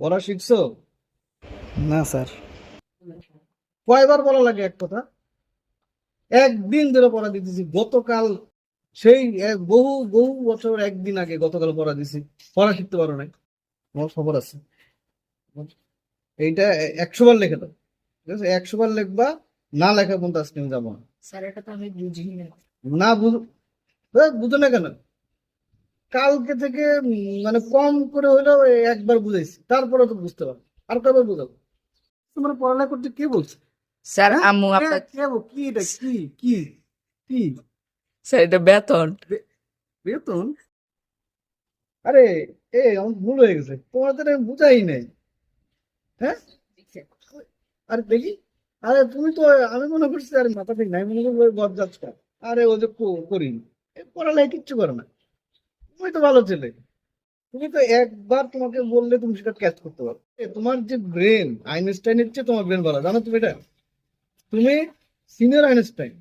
পড়া শিখছো? না স্যার। কয়বার বলা লাগে এক কথা? একদিন ধরে পড়া দিতেছি। গতকাল সেই এক বহু বহু বছর একদিন আগে গতকাল পড়া দিছি। পড়া শিখতে পারো নাই। আমার খবর আছে। এইটা একশো বার লিখে দাও। ঠিক আছে? একশো বার লিখবা না লেখা পর্যন্ত আজকে আমি যাব না। স্যার এটা তো আমি বুঝি না না বুঝ এ, বুঝো না কেন? কালকে থেকে মানে কম করে হলেও একবার বুঝাইছি। তারপরে তো বুঝতে পারো আর কয়বার বুঝাবো? তোমার পড়ালেখা করতে কে বলছে? স্যার হ্যাঁ? আম্মু আপনার কি এটা কি কি কি? স্যার এটা বেতন। বেতন? আরে এ আমার ভুল হয়ে গেছে। তোমাদের আমি বুঝাই নাই। হ্যাঁ? আরে দেখি। আরে তুমি তো আমি মনে করছি আরে মাথা ঠিক নাই মনে করব গদ যাচ্ছা আরে ও যে কো- করি এ পড়ালেখা কিচ্ছু করে না। তুমি তো ভালো ছেলে। তুমি তো একবার তোমাকে বললে তুমি সেটা ক্যাচ করতে পারো। তোমার যে ব্রেন আইনস্টাইনের চেয়ে তোমার ব্রেন ভালো, জানো তুমি এটা? তুমি সিনিয়র আইনস্টাইন